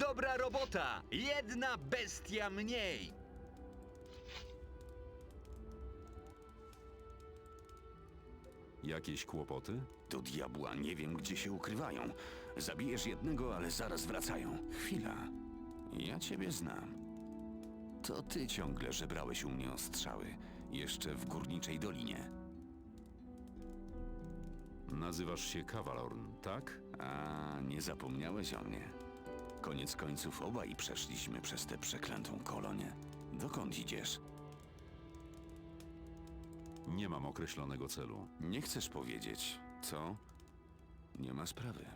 Dobra robota! Jedna bestia mniej! Jakieś kłopoty? Do diabła nie wiem, gdzie się ukrywają. Zabijesz jednego, ale zaraz wracają. Chwila. Ja ciebie znam. To ty ciągle żebrałeś u mnie o strzały. Jeszcze w górniczej dolinie. Nazywasz się Kawalorn, tak? A, nie zapomniałeś o mnie. Koniec końców obaj przeszliśmy przez tę przeklętą kolonię. Dokąd idziesz? Nie mam określonego celu. Nie chcesz powiedzieć, co? Nie ma sprawy.